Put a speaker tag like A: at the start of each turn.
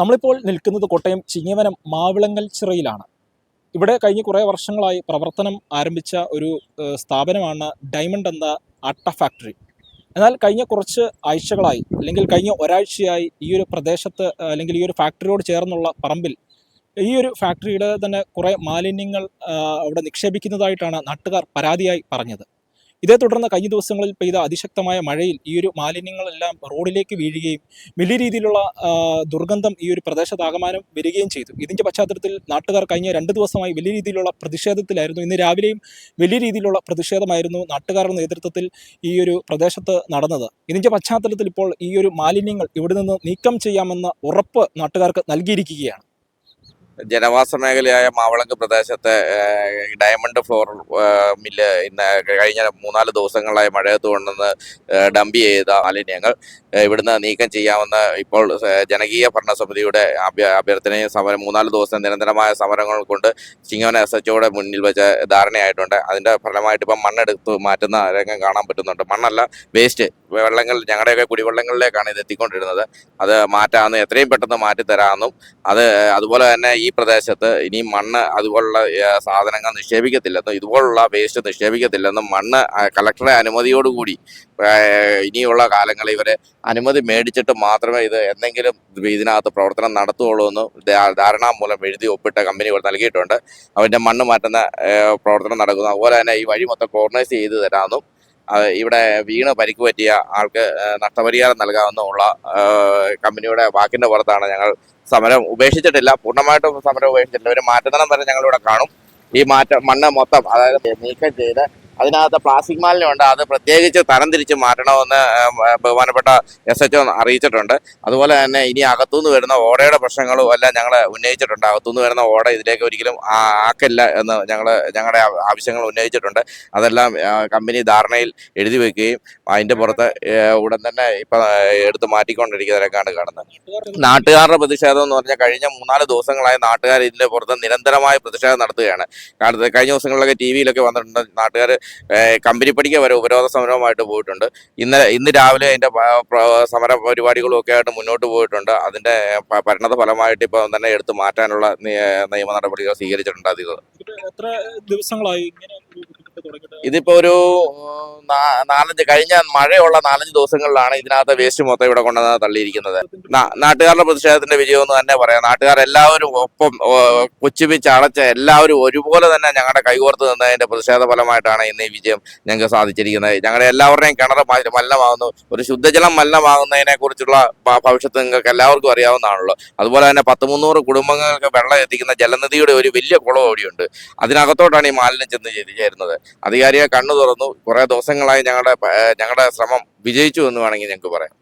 A: നമ്മളിപ്പോൾ നിൽക്കുന്നത് കോട്ടയം ചിങ്ങവനം മാവിളങ്ങൽ ചിറയിലാണ്. ഇവിടെ കഴിഞ്ഞ കുറേ വർഷങ്ങളായി പ്രവർത്തനം ആരംഭിച്ച ഒരു സ്ഥാപനമാണ് ഡയമണ്ട് എന്ന അട്ട ഫാക്ടറി. എന്നാൽ കഴിഞ്ഞ കുറച്ച് ആഴ്ചകളായി അല്ലെങ്കിൽ കഴിഞ്ഞ ഒരാഴ്ചയായി ഈ ഒരു പ്രദേശത്ത് അല്ലെങ്കിൽ ഈ ഒരു ഫാക്ടറിയോട് ചേർന്നുള്ള പറമ്പിൽ ഈ ഒരു ഫാക്ടറിയുടെ തന്നെ കുറേ മാലിന്യങ്ങൾ അവിടെ നിക്ഷേപിക്കുന്നതായിട്ടാണ് നാട്ടുകാർ പരാതിയായി പറഞ്ഞത്. ഇതേ തുടർന്ന് കഴിഞ്ഞ ദിവസങ്ങളിൽ പെയ്ത അതിശക്തമായ മഴയിൽ ഈ ഒരു മാലിന്യങ്ങളെല്ലാം റോഡിലേക്ക് വീഴുകയും വലിയ രീതിയിലുള്ള ദുർഗന്ധം ഈ ഒരു പ്രദേശത്താകമാനം വരികയും ചെയ്തു. ഇതിന്റെ പശ്ചാത്തലത്തിൽ നാട്ടുകാർ കഴിഞ്ഞ രണ്ട് ദിവസമായി വലിയ രീതിയിലുള്ള പ്രതിഷേധത്തിലായിരുന്നു. ഇന്ന് രാവിലെയും വലിയ രീതിയിലുള്ള പ്രതിഷേധമായിരുന്നു നാട്ടുകാരുടെ നേതൃത്വത്തിൽ ഈ ഒരു പ്രദേശത്ത് നടന്നത്. ഇതിന്റെ പശ്ചാത്തലത്തിൽ ഇപ്പോൾ ഈ ഒരു മാലിന്യങ്ങൾ ഇവിടെ നിന്ന് നീക്കം ചെയ്യാമെന്ന ഉറപ്പ് നാട്ടുകാർക്ക് നൽകിയിരിക്കുകയാണ്.
B: ജനവാസ മേഖലയായ മാവളങ്ക് പ്രദേശത്തെ ഡയമണ്ട് ഫ്ലോർ മില്ല് ഇന്ന് കഴിഞ്ഞ മൂന്നാൽ ദിവസങ്ങളായി മഴയത്ത് കൊണ്ടുവന്ന് ഡംപ് ചെയ്ത മാലിന്യങ്ങൾ ഇവിടുന്ന് നീക്കം ചെയ്യാമെന്ന് ഇപ്പോൾ ജനകീയ ഭരണസമിതിയുടെ അഭ്യർത്ഥനയും സമരം മൂന്നാൽ ദിവസം നിരന്തരമായ സമരങ്ങൾ കൊണ്ട് ചിങ്ങവന എസ് എച്ച് മുന്നിൽ വെച്ച ധാരണയായിട്ടുണ്ട്. അതിന്റെ ഫലമായിട്ട് ഇപ്പം മണ്ണെടുത്ത് മാറ്റുന്ന രംഗം കാണാൻ പറ്റുന്നുണ്ട്. മണ്ണല്ല വേസ്റ്റ്. വെള്ളങ്ങൾ ഞങ്ങളുടെയൊക്കെ കുടിവെള്ളങ്ങളിലേക്കാണ് ഇത് എത്തിക്കൊണ്ടിരുന്നത്. അത് മാറ്റാമെന്ന് എത്രയും പെട്ടെന്ന് മാറ്റി തരാമെന്നും അത് അതുപോലെ തന്നെ ഈ പ്രദേശത്ത് ഇനി മണ്ണ് അതുപോലുള്ള സാധനങ്ങൾ നിക്ഷേപിക്കത്തില്ലെന്നും ഇതുപോലുള്ള വേസ്റ്റ് നിക്ഷേപിക്കത്തില്ലെന്നും മണ്ണ് കളക്ടറെ അനുമതിയോടുകൂടി ഇനിയുള്ള കാലങ്ങളിൽ ഇവരെ അനുമതി മേടിച്ചിട്ട് മാത്രമേ ഇത് എന്തെങ്കിലും ഇതിനകത്ത് പ്രവർത്തനം നടത്തുകയുള്ളൂ എന്ന് ധാരണാമൂലം എഴുതി ഒപ്പിട്ട കമ്പനികൾ നൽകിയിട്ടുണ്ട്. അവന്റെ മണ്ണ് മാറ്റുന്ന പ്രവർത്തനം നടക്കുന്നു. അതുപോലെ തന്നെ ഈ വഴി മൊത്തം കോർണൈസ് ചെയ്ത് തരാമെന്നും ഇവിടെ വീണ് പരിക്ക് പറ്റിയ ആൾക്ക് നഷ്ടപരിഹാരം നൽകാമെന്നുമുള്ള ഏഹ്, കമ്പനിയുടെ വാക്കിന്റെ പുറത്താണ് ഞങ്ങൾ സമരം ഉപേക്ഷിച്ചിട്ടില്ല. പൂർണമായിട്ടും സമരം ഉപേക്ഷിച്ചിട്ടില്ല. ഒരു മാറ്റുന്നിടം വരെ ഞങ്ങളിവിടെ കാണും. ഈ മാറ്റം മണ്ണ് മൊത്തം അതായത് നീക്കം ചെയ്ത് അതിനകത്ത് പ്ലാസ്റ്റിക് മാലിന്യം ഉണ്ട്. അത് പ്രത്യേകിച്ച് തരംതിരിച്ച് മാറ്റണമെന്ന് ബഹുമാനപ്പെട്ട എസ് എച്ച് ഒ അറിയിച്ചിട്ടുണ്ട്. അതുപോലെ തന്നെ ഇനി അകത്തുനിന്ന് വരുന്ന ഓടയുടെ പ്രശ്നങ്ങളും എല്ലാം ഞങ്ങൾ ഉന്നയിച്ചിട്ടുണ്ട്. അകത്തുനിന്ന് വരുന്ന ഓട ഇതിലേക്ക് ഒരിക്കലും ആക്കല്ല എന്ന് ഞങ്ങൾ ഞങ്ങളുടെ ആവശ്യങ്ങൾ ഉന്നയിച്ചിട്ടുണ്ട്. അതെല്ലാം കമ്പനി ധാരണയിൽ എഴുതി വെക്കുകയും അതിന്റെ പുറത്ത് ഉടൻ തന്നെ ഇപ്പം എടുത്ത് മാറ്റിക്കൊണ്ടിരിക്കുന്നതിനൊക്കെയാണ് കാണുന്നത്. നാട്ടുകാരുടെ പ്രതിഷേധം എന്ന് പറഞ്ഞാൽ കഴിഞ്ഞ മൂന്നാൽ ദിവസങ്ങളായി നാട്ടുകാർ ഇതിന്റെ പുറത്ത് നിരന്തരമായ പ്രതിഷേധം നടത്തുകയാണ്. കഴിഞ്ഞ ദിവസങ്ങളിലൊക്കെ ടി വിയിലൊക്കെ വന്നിട്ടുണ്ട് നാട്ടുകാർ കമ്പനി പണിക്ക് വരെ ഉപരോധ സമരവുമായിട്ട് പോയിട്ടുണ്ട്. ഇന്നലെ ഇന്ന് രാവിലെ പ്ര- സമര പരിപാടികളും ഒക്കെ ആയിട്ട് മുന്നോട്ട് പോയിട്ടുണ്ട്. അതിന്റെ പ- പരിണത ഫലമായിട്ട് ഇപ്പോൾ തന്നെ എടുത്തു മാറ്റാനുള്ള നിയ- നിയമ നടപടികൾ സ്വീകരിച്ചിട്ടുണ്ട് അധികൃതർ.
A: എത്ര ദിവസങ്ങളായി ഇങ്ങനെ
B: ഇതിപ്പോ ഒരു നാലഞ്ച് കഴിഞ്ഞ മഴയുള്ള നാലഞ്ച് ദിവസങ്ങളിലാണ് ഇതിനകത്ത് വേസ്റ്റ് മൊത്തം ഇവിടെ കൊണ്ടുവന്ന് തള്ളിയിരിക്കുന്നത്. നാട്ടുകാരുടെ പ്രതിഷേധത്തിന്റെ വിജയം എന്ന് തന്നെ പറയാം. നാട്ടുകാർ എല്ലാവരും ഒപ്പം കൊച്ചുപിച്ച് അടച്ച എല്ലാവരും ഒരുപോലെ തന്നെ ഞങ്ങളുടെ കൈകോർത്ത് നിന്നതിന്റെ പ്രതിഷേധ ഫലമായിട്ടാണ് ഇന്ന് ഈ വിജയം ഞങ്ങൾക്ക് സാധിച്ചിരിക്കുന്നത്. ഞങ്ങളുടെ എല്ലാവരുടെയും കിണർ മലിനമാകുന്നു. ഒരു ശുദ്ധജലം മലിനമാകുന്നതിനെ കുറിച്ചുള്ള ഭവിഷ്യത്ത് നിങ്ങൾക്ക് എല്ലാവർക്കും അറിയാവുന്നതാണല്ലോ. അതുപോലെ തന്നെ പത്ത് മുന്നൂറ് കുടുംബങ്ങൾക്ക് വെള്ളം എത്തിക്കുന്ന ജലനിധിയുടെ ഒരു വലിയ കുളം ഓടിയുണ്ട് അതിനകത്തോട്ടാണ് ഈ മാലിന്യം ചെന്ന് ചേരുന്നത്. ചേരുന്നത് അധികാരിയെ കണ്ണു തുറന്നു. കുറെ ദിവസങ്ങളായി ഞങ്ങളുടെ ഞങ്ങളുടെ ശ്രമം വിജയിച്ചു എന്ന് വേണമെങ്കിൽ ഞങ്ങൾക്ക് പറയാം.